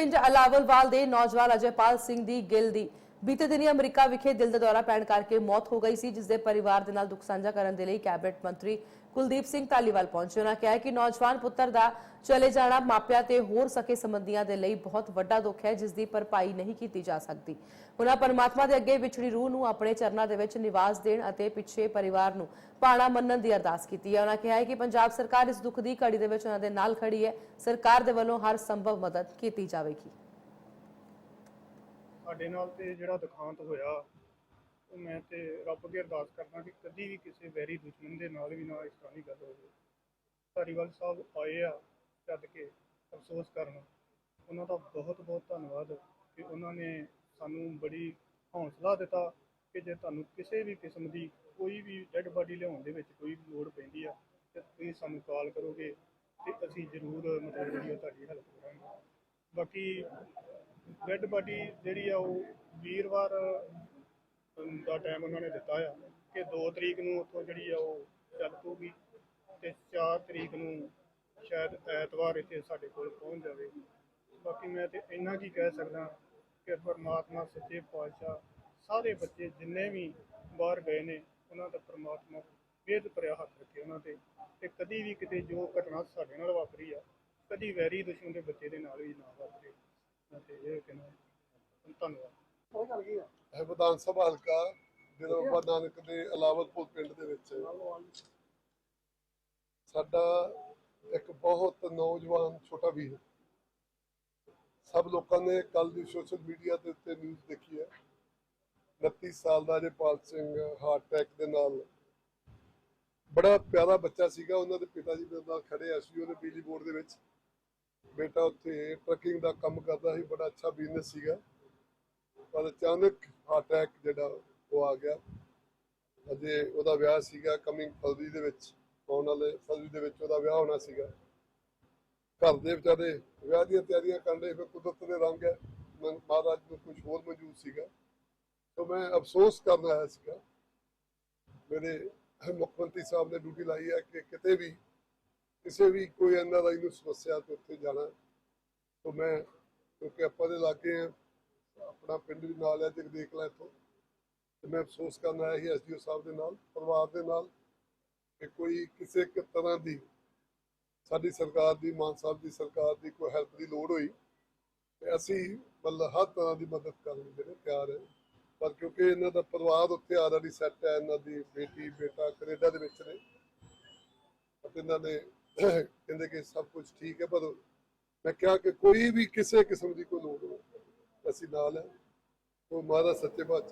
ਪਿੰਡ ਅਲਾਵਲਵਾਲ ਦੇ ਨੌਜਵਾਨ ਅਜੇਪਾਲ ਸਿੰਘ ਦੀ ਗਿੱਲ ਦੀ ਬੀਤੇ ਦਿਨੀ ਅਮਰੀਕਾ ਵਿਖੇ ਦਿਲ ਦਾ ਦੌਰਾ ਪੈਣ ਕਰਕੇ ਮੌਤ ਹੋ ਗਈ ਸੀ ਜਿਸ ਦੇ ਪਰਿਵਾਰ ਦੇ ਨਾਲ ਦੁੱਖ ਸਾਂਝਾ ਕਰਨ ਦੇ ਲਈ ਕੈਬਨਿਟ ਮੰਤਰੀ ਕੁਲਦੀਪ ਸਿੰਘ ਧਾਲੀਵਾਲ ਪਹੁੰਚੇ। ਉਹਨਾਂ ਕਿਹਾ ਕਿ ਨੌਜਵਾਨ ਪੁੱਤਰ ਦਾ ਚਲੇ ਜਾਣਾ ਮਾਪਿਆਂ ਤੇ ਹੋਰ ਸਕੇ ਸੰਬੰਧੀਆਂ ਦੇ ਲਈ ਬਹੁਤ ਵੱਡਾ ਦੁੱਖ ਹੈ ਜਿਸ ਦੀ ਭਰਪਾਈ ਨਹੀਂ ਕੀਤੀ ਜਾ ਸਕਦੀ। ਉਹਨਾਂ ਪਰਮਾਤਮਾ ਦੇ ਅੱਗੇ ਵਿਛੜੀ ਰੂਹ ਨੂੰ ਆਪਣੇ ਚਰਨਾਂ ਦੇ ਵਿੱਚ ਨਿਵਾਸ ਦੇਣ ਅਤੇ ਪਿੱਛੇ ਪਰਿਵਾਰ ਨੂੰ ਪਾਣਾ ਮੰਨਣ ਦੀ ਅਰਦਾਸ ਕੀਤੀ ਹੈ। ਉਹਨਾਂ ਕਿਹਾ ਹੈ ਕਿ ਪੰਜਾਬ ਸਰਕਾਰ ਇਸ ਦੁੱਖ ਦੀ ਘੜੀ ਦੇ ਵਿੱਚ ਉਹਨਾਂ ਦੇ ਨਾਲ ਖੜੀ ਹੈ। ਸਰਕਾਰ ਦੇ ਵੱਲੋਂ ਹਰ ਸੰਭਵ ਮਦਦ ਕੀਤੀ ਜਾਵੇਗੀ। ਸਾਡੇ ਨਾਲ ਤੇ ਜਿਹੜਾ ਦੁਖਾਂਤ ਹੋਇਆ, ਉਹ ਮੈਂ ਤੇ ਰੱਬ ਅੱਗੇ ਅਰਦਾਸ ਕਰਦਾ ਕਿ ਕਦੀ ਵੀ ਕਿਸੇ ਵੈਰੀ ਦੁਸ਼ਮਣ ਦੇ ਨਾਲ ਵੀ ਨਾ ਇਸ ਤਰ੍ਹਾਂ ਦੀ ਗੱਲ ਹੋਵੇ। ਧਾਰੀਵਾਲ ਸਾਹਿਬ ਆਏ ਆ ਚੱਦ ਕੇ ਅਫਸੋਸ ਕਰਨ। ਉਹਨਾਂ ਦਾ ਬਹੁਤ ਬਹੁਤ ਧੰਨਵਾਦ ਕਿ ਉਹਨਾਂ ਨੇ ਸਾਨੂੰ ਬੜੀ ਹੌਸਲਾ ਦਿੱਤਾ ਕਿ ਜੇ ਤੁਹਾਨੂੰ ਕਿਸੇ ਵੀ ਕਿਸਮ ਦੀ ਕੋਈ ਵੀ ਡੈੱਡ ਬਾਡੀ ਲਿਆਉਣ ਦੇ ਵਿੱਚ ਕੋਈ ਵੀ ਲੋੜ ਪੈਂਦੀ ਆ, ਤੇ ਤੁਸੀਂ ਸਾਨੂੰ ਕਾਲ ਕਰੋਗੇ ਤੇ ਅਸੀਂ ਜ਼ਰੂਰ ਮਤਲਬ ਜਿਹੜੀ ਤੁਹਾਡੀ ਹੈਲਪ ਕਰਾਂਗੇ। ਬਾਕੀ ਡੈੱਡ ਬਾਡੀ ਜਿਹੜੀ ਆ ਉਹ ਵੀਰਵਾਰ ਦਾ ਟਾਈਮ ਉਹਨਾਂ ਨੇ ਦਿੱਤਾ ਆ ਕਿ 2 ਤਰੀਕ ਨੂੰ ਉੱਥੋਂ ਜਿਹੜੀ ਆ ਉਹ ਚੱਲ ਪਊਗੀ ਤੇ 4 ਤਰੀਕ ਨੂੰ ਸ਼ਾਇਦ ਐਤਵਾਰ ਇੱਥੇ ਸਾਡੇ ਕੋਲ ਪਹੁੰਚ ਜਾਵੇ। ਬਾਕੀ ਮੈਂ ਤੇ ਇੰਨਾ ਕੀ ਕਹਿ ਸਕਦਾ ਕਿ ਪਰਮਾਤਮਾ, ਸੱਚੇ ਪਾਤਸ਼ਾਹ ਸਾਰੇ ਬੱਚੇ ਜਿੰਨੇ ਵੀ ਬਾਹਰ ਗਏ ਨੇ, ਉਹਨਾਂ ਦਾ ਪਰਮਾਤਮਾ ਬੇਦ ਭਰਿਆ ਹੱਥ ਰੱਖੇ ਉਹਨਾਂ ਤੇ ਤੇ ਕਦੀ ਵੀ ਕਿਤੇ ਜੋ ਘਟਨਾ ਸਾਡੇ ਨਾਲ ਵਾਪਰੀ ਆ, ਕਦੀ ਵੈਰੀ ਦੁਸ਼ਮਣ ਦੇ ਬੱਚੇ ਦੇ ਨਾਲ ਵੀ ਨਾ ਵਾਪਰੇ। ਤੇ ਇਹ ਕਹਿਣਾ ਧੰਨਵਾਦ। ਇਹ ਵਿਧਾਨ ਸਭਾ ਹਲਕਾ ਜਿਹੜਾ ਬਾਬਾ ਨਾਨਕ ਦੇ ਅਲਾਵਤਪੁਰ ਪਿੰਡ ਦੇ ਵਿੱਚ। ਸਾਡਾ ਇੱਕ ਬਹੁਤ ਨੌਜਵਾਨ ਛੋਟਾ ਵੀਰ। ਸਭ ਲੋਕਾਂ ਨੇ ਕੱਲ ਦੀ ਸੋਸ਼ਲ ਮੀਡੀਆ ਦੇ ਉੱਤੇ ਨਿਊਜ਼ ਦੇਖੀ ਹੈ। 29 ਸਾਲ ਦਾ ਜੇਪਾਲ ਸਿੰਘ ਹਾਰਟ ਅਟੈਕ ਦੇ ਨਾਲ। ਬੜਾ ਪਿਆਰਾ ਬੱਚਾ ਸੀਗਾ। ਉਹਨਾਂ ਦੇ ਪਿਤਾ ਜੀ ਮੇਰੇ ਨਾਲ ਖੜੇ ਐਸਯੂ ਦੇ ਬਿਜਲੀ ਬੋਰਡ ਦੇ ਵਿੱਚ ਬੇਟਾ ਉੱਥੇ ਟਰੱਕਿੰਗ ਦਾ ਕੰਮ ਕਰਦਾ ਸੀ, ਬੜਾ ਅੱਛਾ ਬਿਜ਼ਨਸ ਸੀਗਾ। ਪਰ ਅਚਾਨਕ ਹਾਰਟ ਅਟੈਕ ਜਿਹੜਾ, ਉਹ ਆ ਗਿਆ। ਅਜੇ ਉਹਦਾ ਵਿਆਹ ਸੀਗਾ ਕਮਿੰਗ ਫਰਵਰੀ ਦੇ ਵਿੱਚ, ਆਉਣ ਵਾਲੇ ਫਰਵਰੀ ਦੇ ਵਿੱਚ ਉਹਦਾ ਵਿਆਹ ਹੋਣਾ ਸੀਗਾ। ਘਰ ਦੇ ਵਿਚਾਰੇ ਵਿਆਹ ਦੀਆਂ ਤਿਆਰੀਆਂ ਕਰਨ ਦੇ ਫਿਰ ਕੁਦਰਤ ਦੇ ਰੰਗ ਹੈ। ਮਹਾਰਾਜ ਨੂੰ ਕੁਝ ਹੋਰ ਮੌਜੂਦ ਸੀਗਾ। ਤਾਂ ਮੈਂ ਅਫਸੋਸ ਕਰ ਰਿਹਾ ਸੀਗਾ। ਮੇਰੇ ਮੁੱਖ ਮੰਤਰੀ ਸਾਹਿਬ ਨੇ ਡਿਊਟੀ ਲਾਈ ਹੈ ਕਿ ਕਿਤੇ ਵੀ ਕਿਸੇ ਵੀ ਕੋਈ ਐਨਆਰਆਈ ਨੂੰ ਸਮੱਸਿਆ ਤੇ ਉੱਥੇ ਜਾਣਾ, ਤਾਂ ਮੈਂ, ਕਿਉਂਕਿ ਆਪਾਂ ਦੇ ਲਾਗੇ ਆ, ਆਪਣਾ ਪਿੰਡ ਵੀ ਨਾਲ ਹੈ ਜਗ ਦੇਖ ਲੈ ਇੱਥੋਂ। ਤੇ ਮੈਂ ਅਫਸੋਸ ਕਰਨ ਆਇਆ ਸੀ ਐਸਡੀਓ ਸਾਹਿਬ ਦੇ ਨਾਲ, ਪਰਿਵਾਰ ਦੇ ਨਾਲ, ਕਿ ਕੋਈ ਕਿਸੇ ਇੱਕ ਤਰ੍ਹਾਂ ਦੀ ਸਾਡੀ ਸਰਕਾਰ ਦੀ, ਮਾਨ ਸਾਹਿਬ ਦੀ ਸਰਕਾਰ ਦੀ ਕੋਈ ਹੈਲਪ ਦੀ ਲੋੜ ਹੋਈ, ਤੇ ਅਸੀਂ ਮਤਲਬ ਹਰ ਤਰ੍ਹਾਂ ਦੀ ਮਦਦ ਕਰਨ ਲਈ ਜਿਹੜੇ ਤਿਆਰ ਹੈ ਪਰ ਕਿਉਂਕਿ ਇਹਨਾਂ ਦਾ ਪਰਿਵਾਰ ਉੱਥੇ ਆਲਰੇਡੀ ਸੈੱਟ ਹੈ ਇਹਨਾਂ ਦੀ ਬੇਟੀ, ਬੇਟਾ ਕੈਨੇਡਾ ਦੇ ਵਿੱਚ ਨੇ, ਅਤੇ ਇਹਨਾਂ ਨੇ ਕਹਿੰਦੇ ਕਿ ਸਭ ਕੁਝ ਠੀਕ ਹੈ, ਪਰ ਮੈਂ ਕਿਹਾ ਕਿ ਕੋਈ ਵੀ ਕਿਸੇ ਕਿਸਮ ਦੀ ਕੋਈ ਲੋੜ ਅਸੀਂ ਨਾਲ ਹੈ। ਉਹ ਮਹਾਰਾਜ ਸੱਚੇ ਬਾਤ